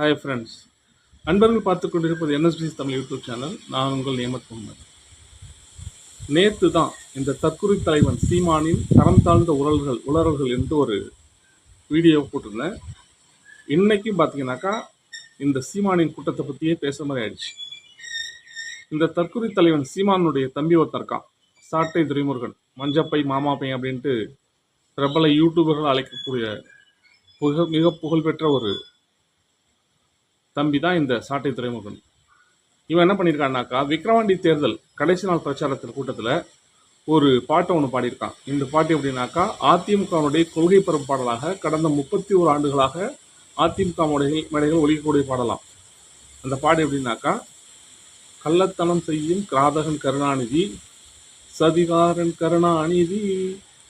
Hi friends அன்பர்கள் பார்த்து கொண்டிருப்பது என்எஸ்பிசி தமிழ் யூடியூப் சேனல். நான் உங்கள் நியமத் முகமது. நேற்று தான் இந்த தற்குறி தலைவன் சீமானின் தரம் தாழ்ந்த உரல்கள் உளறல்கள் என்று ஒரு வீடியோ போட்டிருந்தேன். இன்றைக்கும் பார்த்தீங்கன்னாக்கா இந்த சீமானின் கூட்டத்தை பற்றியே பேச மாதிரி ஆயிடுச்சு. இந்த தற்குறி தலைவன் சீமானுடைய தம்பி ஒருத்தர் இருக்கான். சாட்டை துரைமுருகன் மஞ்சப்பை மாமாப்பை அப்படின்ட்டு பிரபல யூடியூபர்கள் அழைக்கக்கூடிய புக மிக புகழ்பெற்ற ஒரு தம்பி தான் இந்த சாட்டை துறைமுகன் இவன் என்ன பண்ணியிருக்கான்னாக்கா விக்ரவாண்டி தேர்தல் கடைசி நாள் பிரச்சாரத்தில் கூட்டத்தில் ஒரு பாட்டை ஒன்று பாடியிருக்கான். இந்த பாட்டு எப்படின்னாக்கா அதிமுகவுடைய கொள்கை பெறும் பாடலாக கடந்த முப்பத்தி ஒரு ஆண்டுகளாக அதிமுக மேடைகள் மேடைகள் ஒழிக்கக்கூடிய பாடலாம். அந்த பாடு எப்படின்னாக்கா கள்ளத்தனம் செய்யும் கிராதகன் கருணாநிதி சதிகாரன் கருணாநிதி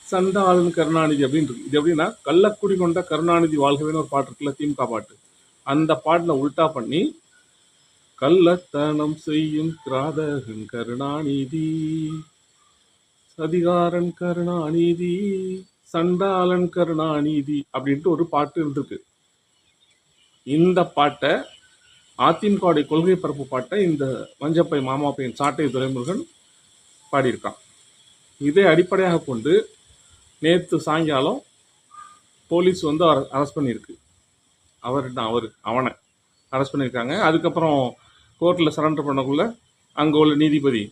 சண்டாளன் கருணாநிதி அப்படின்னு இருக்கு இது எப்படின்னா கள்ளக்குடி கொண்ட கருணாநிதி வாழ்கவேன்னு ஒரு பாட்டு இருக்குல்ல திமுக பாட்டு. அந்த பாட்டில் உல்டா பண்ணி கள்ளத்தனம் செய்யும் கிராதகன் கருணாநிதி சதிகாரன் கருணாநிதி சண்டாளன் கருணாநிதி அப்படின்ட்டு ஒரு பாட்டு இருந்திருக்கு. இந்த பாட்டை அதிமுகவுடைய கொள்கை பரப்பு பாட்டை இந்த மஞ்சப்பை மாமாப்பையின் சாட்டை துரைமுருகன் பாடியிருக்கான். இதை அடிப்படையாக கொண்டு நேற்று சாயங்காலம் போலீஸ் வந்து அரெஸ்ட் பண்ணியிருக்கு. அவர் தான் அவர் அவனை அரெஸ்ட் பண்ணியிருக்காங்க. அதுக்கப்புறம் கோர்ட்டில் சரண்டர் பண்ணக்குள்ள அங்கே உள்ள நீதிபதி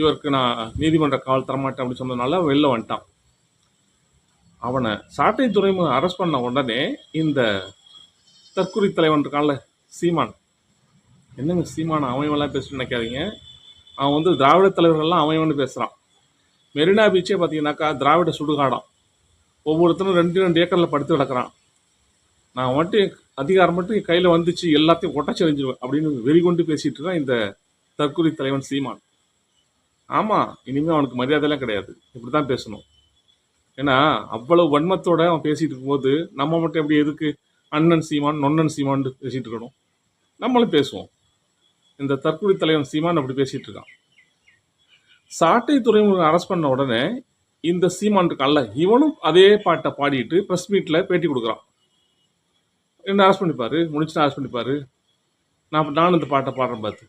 இவருக்கு நான் நீதிமன்ற கால் தரமாட்டேன் அப்படின்னு சொன்னதுனால வெளில வந்துட்டான். அவனை சாட்டை துறைமுக அரெஸ்ட் பண்ண உடனே இந்த தற்குறி தலைவன் இருக்கான்ல சீமான். என்னங்க சீமான் அவன் பேச நினைக்காதீங்க. அவன் வந்து திராவிட தலைவர்கள்லாம் அவன் பேசுகிறான் மெரினா பீச்சே பார்த்தீங்கன்னாக்கா திராவிட சுடுகாடம். ஒவ்வொருத்தரும் ரெண்டு ரெண்டு ஏக்கரில் படுத்து கிடக்கிறான். நான் மட்டும் அதிகாரம் மட்டும் என் கையில் வந்துச்சு எல்லாத்தையும் ஒட்டச்செறிஞ்சிருவேன் அப்படின்னு வெறி கொண்டு பேசிட்டு இருக்கான் இந்த தற்கொலை தலைவன் சீமான். ஆமாம் இனிமேல் அவனுக்கு மரியாதைலாம் கிடையாது. இப்படி தான் பேசணும். ஏன்னா அவ்வளவு வன்மத்தோடு அவன் பேசிகிட்டு இருக்கும்போது நம்ம மட்டும் எப்படி எதுக்கு அண்ணன் சீமான் நொன்னன் சீமான்னு பேசிகிட்டு இருக்கணும்? நம்மளும் பேசுவோம். இந்த தற்கொலை தலைவன் சீமான் அப்படி பேசிகிட்டு இருக்கான். சாட்டை துறைமுகம் அரெஸ்ட் பண்ண உடனே இந்த சீமான் இருக்கான்ல இவனும் அதே பாட்டை பாடிட்டு ப்ரெஸ் மீட்டில் பேட்டி கொடுக்குறான். என்ன அரெஸ்ட் பண்ணிப்பாரு முடிச்சுட்டு அரெஸ்ட் பண்ணிப்பாரு. நான் நானும் இந்த பாட்டை பாடுறேன் பார்த்து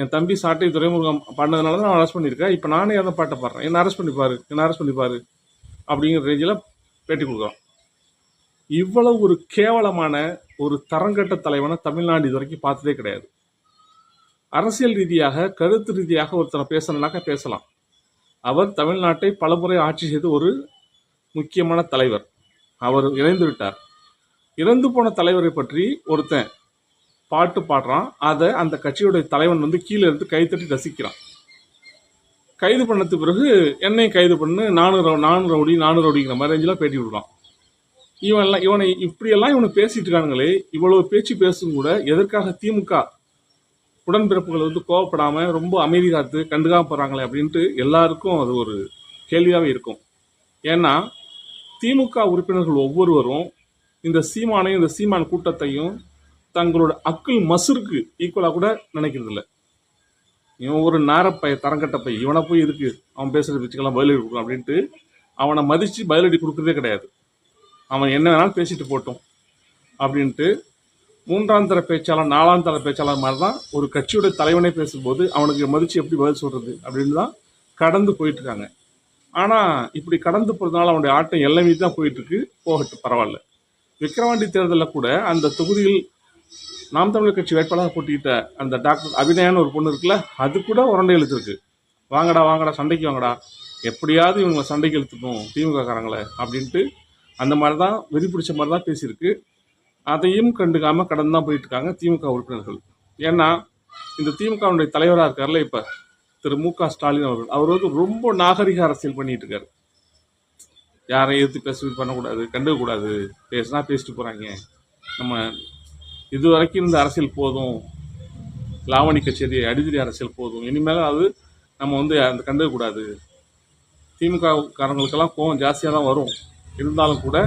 என் தம்பி சாட்டை துறைமுகம் பண்ணதுனால தான் நான் அரெஸ்ட் பண்ணியிருக்கேன். இப்போ நானே அந்த பாட்டை பாடுறேன். என்ன அரெஸ்ட் பண்ணிப்பாரு என்ன அரெஸ்ட் பண்ணிப்பாரு அப்படிங்கிற ரேஞ்சில் பேட்டி கொடுக்குறோம். இவ்வளவு ஒரு கேவலமான ஒரு தரங்கட்ட தலைவனை தமிழ்நாடு இது வரைக்கும் பார்த்ததே கிடையாது. அரசியல் ரீதியாக கருத்து ரீதியாக ஒருத்தனை பேசணுனாக்கா பேசலாம். அவர் தமிழ்நாட்டை பலமுறை ஆட்சி செய்த ஒரு முக்கியமான தலைவர். அவர் இணைந்து விட்டார். இறந்து போன தலைவரை பற்றி ஒருத்தன் பாட்டு பாடுறான். அதை அந்த கட்சியுடைய தலைவன் வந்து கீழே இருந்து கைத்தட்டி ரசிக்கிறான். கைது பண்ணது பிறகு என்னையும் கைது பண்ணு நானூறு நானூறு ரவுடி நானூறு ரவுடிங்கிற மாதிரி ரேஞ்செலாம் பேட்டி விடுறான். இவன் எல்லாம் இவனை இப்படியெல்லாம் இவனை பேசிட்டு இருக்கானுங்களே இவ்வளவு பேச்சு பேசும் கூட எதற்காக திமுக உடன்பிறப்புகள் வந்து கோவப்படாமல் ரொம்ப அமைதி காத்து கண்டுக்காம போகிறாங்களே அப்படின்ட்டு எல்லாருக்கும் அது ஒரு கேள்வியாகவே இருக்கும். ஏன்னா திமுக உறுப்பினர்கள் ஒவ்வொருவரும் இந்த சீமானையும் இந்த சீமான் கூட்டத்தையும் தங்களோட அக்குள் மசுருக்கு ஈக்குவலாக கூட நினைக்கிறது இல்லை இவன் ஒரு நாரப்பைய தரங்கட்டப்பை இவனை போய் இருக்கு அவன் பேசுகிற வச்சுக்கெல்லாம் பதிலடி கொடுக்கலாம் அப்படின்ட்டு அவனை மதித்து பதிலடி கொடுக்குறதே கிடையாது. அவன் என்ன வேணாலும் பேசிட்டு போட்டோம் அப்படின்ட்டு மூன்றாம் தர பேச்சாளர் நாலாம் தர பேச்சாளர் மாதிரி தான் ஒரு கட்சியோட தலைவனே பேசும்போது அவனுக்கு மதித்து எப்படி பதில் சொல்கிறது அப்படின்னு தான் கடந்து போயிட்டுருக்காங்க. ஆனால் இப்படி கடந்து போகிறதுனால அவனுடைய ஆட்டம் எல்லாமே தான் போயிட்டுருக்கு. போகட்டும் பரவாயில்ல. விக்கிரவாண்டி தேர்தலில் கூட அந்த தொகுதியில் நாம் தமிழர் கட்சி வேட்பாளராக போட்டிக்கிட்ட அந்த டாக்டர் அபிநயான்னு ஒரு பொண்ணு இருக்குல்ல அது கூட உரண்டை இழுத்துருக்கு. வாங்கடா வாங்கடா சண்டைக்கு வாங்கடா. எப்படியாவது இவங்களை சண்டைக்கு இழுத்துக்கணும் திமுக காரங்களை அப்படின்ட்டு அந்த மாதிரி தான் வெறி பிடிச்ச மாதிரி தான் பேசியிருக்கு. அதையும் கண்டுக்காமல் கடந்து தான் போயிட்டு இருக்காங்க திமுக உறுப்பினர்கள். ஏன்னா இந்த திமுகவுடைய தலைவராக இருக்கார்ல இப்போ திரு மு க ஸ்டாலின் அவர்கள். அவர் வந்து ரொம்ப நாகரிக அரசியல் பண்ணிட்டு இருக்காரு யாரையும் எதிர்த்து பேசுவது பண்ணக்கூடாது கண்டுக்கக்கூடாது. பேசினா பேசிட்டு போகிறாங்க நம்ம இது வரைக்கும் இந்த அரசியல் போதும். லாவணி கச்சேரி அடிதிரி அரசியல் போதும். இனிமேல் அது நம்ம வந்து அந்த கண்டுக்கக்கூடாது. திமுக காரங்களுக்கெல்லாம் கோவம் ஜாஸ்தியாக தான் வரும். இருந்தாலும் கூட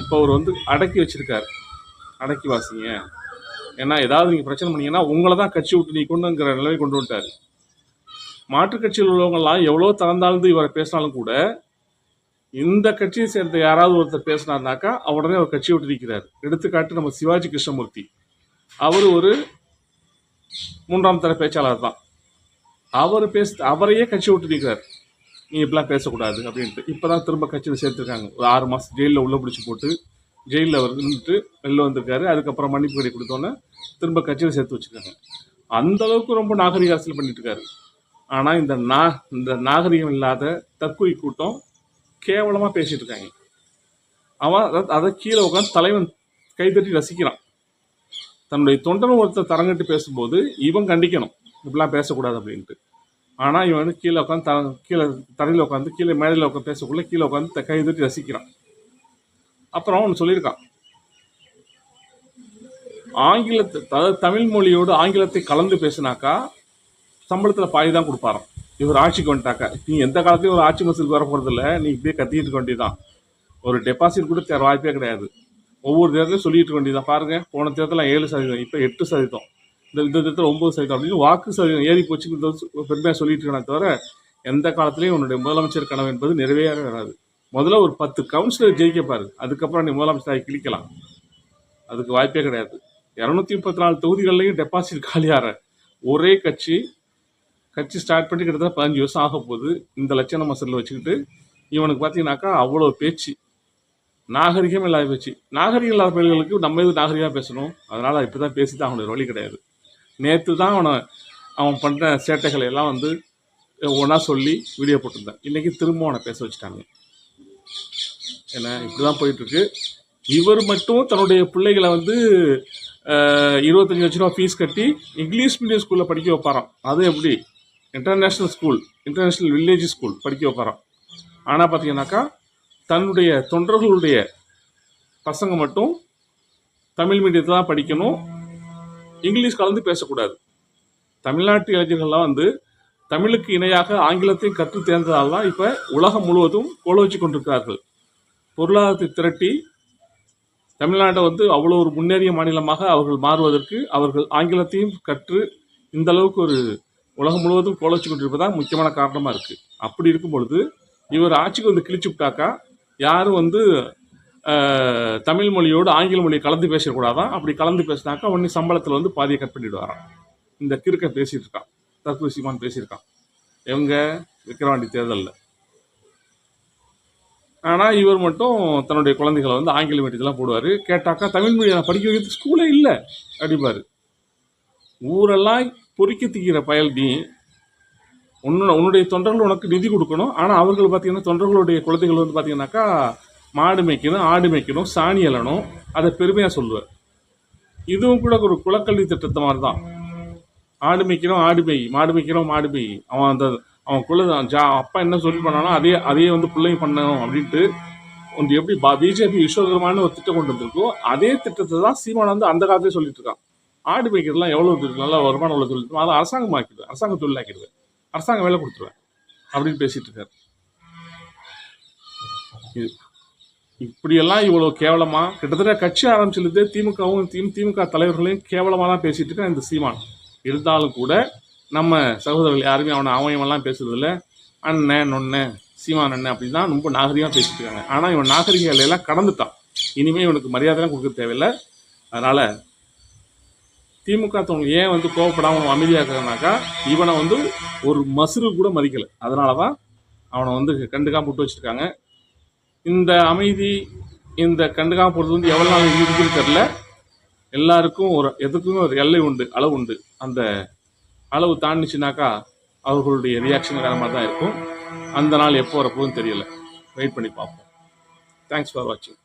இப்போ அவர் வந்து அடக்கி வச்சிருக்கார். அடக்கி வாசிங்க. ஏன்னா ஏதாவது நீங்கள் பிரச்சனை பண்ணீங்கன்னா உங்களை தான் கட்சி விட்டு நீ கொண்டுங்கிற நிலைமை கொண்டு வந்துட்டார். மாற்றுக் கட்சியில் உள்ளவங்கெல்லாம் எவ்வளோ தளர்ந்தாழ்ந்து இவரை பேசினாலும் கூட இந்த கட்சியை சேர்ந்த யாராவது ஒருத்தர் பேசினார்னாக்கா உடனே அவர் கட்சியை விட்டு நிற்கிறார் எடுத்துக்காட்டு நம்ம சிவாஜி கிருஷ்ணமூர்த்தி. அவர் ஒரு மூன்றாம் தர பேச்சாளர் தான். அவர் பேச அவரையே கட்சி விட்டு நிற்கிறார் நீ இப்படிலாம் பேசக்கூடாது அப்படின்ட்டு. இப்போ தான் திரும்ப கட்சியில் சேர்த்துருக்காங்க. ஒரு ஆறு மாதம் ஜெயிலில் உள்ளே பிடிச்சி போட்டு ஜெயிலில் அவர் நின்றுட்டு வெளில வந்திருக்காரு. அதுக்கப்புறம் மன்னிப்பு கடை கொடுத்தோன்னே திரும்ப கட்சியில் சேர்த்து வச்சுருக்காங்க. அந்த அளவுக்கு ரொம்ப நாகரிக அரசியல் பண்ணிட்டு இருக்காரு. ஆனால் இந்த நா இந்த நாகரிகம் இல்லாத தற்கொலை கூட்டம் கேவலமாக பேசிகிட்டு இருக்காங்க. அவன் அதை- அதை கீழே உட்காந்து தலைவன் கைதட்டி ரசிக்கிறான். தன்னுடைய தொண்டன் ஒருத்தர் தரங்கட்டு பேசும்போது இவன் கண்டிக்கணும். இப்படிலாம் பேசக்கூடாது அப்படின்ட்டு. ஆனால் இவன் வந்து கீழே உட்காந்து த கீழே தரையில் உட்காந்து கீழே மேடையில் உட்காந்து பேசக்குள்ள கீழே உட்காந்து கைதட்டி ரசிக்கிறான். அப்புறம் அவன் சொல்லியிருக்கான். ஆங்கிலத்தை அதாவது தமிழ் மொழியோடு ஆங்கிலத்தை கலந்து பேசினாக்கா சம்பளத்தில் பாதி தான் கொடுப்பாராம். இவர் ஆட்சிக்கு வந்துட்டாக்கா. நீ எந்த காலத்தையும் ஒரு ஆட்சி மசூலுக்கு வர போகிறதில்ல நீ இப்படியே கத்திட்டு இருக்க ஒரு டெபாசிட் கூட தேர வாய்ப்பே கிடையாது. ஒவ்வொரு தேர்தலையும் சொல்லிட்டு இருக்க வேண்டியதான் பாருங்க போன தேர்தலில் ஏழு சதவீதம் இப்போ எட்டு சதவீதம். இந்த இந்த தேர்தல் ஒன்பது சதவீதம். அப்படின்னு வாக்கு சதவீதம் ஏறி போச்சு பெருமையாக சொல்லிட்டு இருக்கேனே தவிர எந்த காலத்துலையும் உன்னுடைய முதலமைச்சர் கனவு என்பது நிறைவேற வராது. முதல்ல ஒரு பத்து கவுன்சிலர் ஜெயிக்க பாரு. அதுக்கப்புறம் நீ முதலமைச்சராக கிழிக்கலாம். அதுக்கு வாய்ப்பே கிடையாது. இரநூத்தி முப்பத்தி நாலு தொகுதிகள்லையும் டெபாசிட் காலியாகிற ஒரே கட்சி கட்சி ஸ்டார்ட் பண்ணி கிட்டத்தட்ட பதினஞ்சு வருஷம் ஆக போகுது இந்த லட்சண மசலில் வச்சுக்கிட்டு இவனுக்கு பார்த்தீங்கன்னாக்கா அவ்வளோ பேச்சு. நாகரிகம் இல்லாத பேச்சு. நாகரிகம் இல்லாத பிள்ளைகளுக்கு நம்ம இது நாகரிகமாக பேசணும்? அதனால் இப்போ தான் பேசி தான் அவனுக்கு வழி கிடையாது. நேற்று தான் அவனை அவன் பண்ணுற சேட்டைகளை எல்லாம் வந்து ஒன்றா சொல்லி வீடியோ போட்டிருந்தேன். இன்றைக்கி திரும்ப அவனை பேச வச்சுட்டாங்க. ஏன்னா இப்படி தான் போயிட்டுருக்கு. இவர் மட்டும் தன்னுடைய பிள்ளைகளை வந்து இருபத்தஞ்சி லட்ச ரூபா ஃபீஸ் கட்டி இங்கிலீஷ் மீடியம் ஸ்கூலில் படிக்க வைப்பாராம். அது எப்படி? International school international village school படிக்க வைக்கிறோம் ஆனால் பார்த்தீங்கன்னாக்கா தன்னுடைய தொண்டர்களுடைய பசங்க மட்டும் தமிழ் மீடியத்தில் தான் படிக்கணும். இங்கிலீஷ் கலந்து பேசக்கூடாது. தமிழ்நாட்டு இளைஞர்கள்லாம் வந்து தமிழுக்கு இணையாக ஆங்கிலத்தையும் கற்று தேர்ந்ததால் தான் இப்போ உலகம் முழுவதும் கோலோச்சி கொண்டிருக்கிறார்கள். பொருளாதாரத்தை திரட்டி தமிழ்நாட்டை வந்து அவ்வளோ ஒரு முன்னேறிய மாநிலமாக அவர்கள் மாறுவதற்கு அவர்கள் ஆங்கிலத்தையும் கற்று இந்த அளவுக்கு ஒரு உலகம் முழுவதும் கோலச்சு கொண்டிருப்பதான் முக்கியமான காரணமாக இருக்குது அப்படி இருக்கும் பொழுது இவர் ஆட்சிக்கு வந்து கிழிச்சு விட்டாக்கா யாரும் வந்து தமிழ் மொழியோடு ஆங்கில மொழியை கலந்து பேசக்கூடாதான். அப்படி கலந்து பேசினாக்கா உடனே சம்பளத்தில் வந்து பாதியை கட் பண்ணிவிடுவாராம் இந்த கிறுக்கன் பேசிகிட்டு இருக்கான் தற்பு சீமான் பேசியிருக்கான். இவங்க விக்கிரவாண்டி தேர்தலில். ஆனால் இவர் மட்டும் தன்னுடைய குழந்தைகளை வந்து ஆங்கில மீடியத்தெல்லாம் போடுவார். கேட்டாக்கா தமிழ் மீடியம் படிக்க வைக்கிறது ஸ்கூலே இல்லை. அடிப்பார் ஊரெல்லாம் பொறிக்க திக்கிற பயல் நீ உன்னோட உன்னுடைய தொண்டர்கள் உனக்கு நிதி கொடுக்கணும். ஆனால் அவர்கள் பார்த்தீங்கன்னா தொண்டர்களுடைய குழந்தைகள் வந்து பார்த்தீங்கன்னாக்கா மாடு மேய்க்கணும் ஆடு மேய்க்கணும் சாணி அலணும் அதை பெருமையாக சொல்லுவார் இதுவும் கூட ஒரு குலக்கல்வி திட்டத்தை மாதிரி தான் ஆடு மேய்க்கிறோம் ஆடு மேய் மாடு மேய்க்கிறோம் மாடு மேய். அவன் அந்த அவன் குல ஜா அப்பா என்ன சொல்லி பண்ணானோ அதே அதே வந்து பிள்ளைங்க பண்ணணும் அப்படின்ட்டு ஒன்று எப்படி பிஜேபி விஸ்வகரமான ஒரு திட்டம் கொண்டு வந்திருக்கோ அதே திட்டத்தை தான் சீமான் வந்து அந்த காலத்திலே சொல்லிட்டு இருக்கான். ஆடு மேய்க்கிறதுலாம் எவ்வளோ இருக்கு நல்லா வருமானம் உள்ள தொழில் அதை அரசாங்கம் ஆக்கிடுவேன் அரசாங்க தொழில் ஆக்கிடுவேன் அரசாங்கம் வேலை கொடுத்துருவேன். அப்படின்னு பேசிட்டு இருக்காரு. இது இப்படியெல்லாம் இவ்வளோ கேவலமா? கிட்டத்தட்ட கட்சி ஆரம்பிச்சிருந்தே திமுகவும் திமு திமுக தலைவர்களையும் கேவலமாக தான் பேசிட்டு இருக்கான் இந்த சீமான். இருந்தாலும் கூட நம்ம சகோதரர்கள் யாருமே அவனை அவயமெல்லாம் பேசுறதில்ல. அண்ணன் நொண்ணே சீமான் அண்ணன் அப்படி தான் ரொம்ப நாகரிகமாக பேசிட்டு இருக்காங்க. ஆனால் இவன் நாகரிக எல்லாம் கடந்துட்டான். இனிமேல் இவனுக்கு மரியாதைலாம் கொடுக்க தேவையில்லை. அதனால் திமுக தவங்க ஏன் வந்து கோவப்படாமல் அமைதியாக இருக்கிறனாக்கா இவனை வந்து ஒரு மசுறு கூட மதிக்கலை. அதனால தான் அவனை வந்து கண்டுக்காம போட்டு வச்சுருக்காங்க. இந்த அமைதி இந்த கண்டுக்காம போகிறது வந்து எவ்வளோ நாள் இருக்குன்னு தெரில எல்லாருக்கும் ஒரு எதுக்குமே ஒரு எல்லை உண்டு அளவு உண்டு. அந்த அளவு தாண்டிச்சுனாக்கா அவர்களுடைய ரியாக்ஷன் காரணமாக மாதிரி தான் இருக்கும். அந்த நாள் எப்போ வரப்போகுதுன்னு தெரியல. வெயிட் பண்ணி பார்ப்போம். தேங்க்ஸ் ஃபார் வாட்சிங்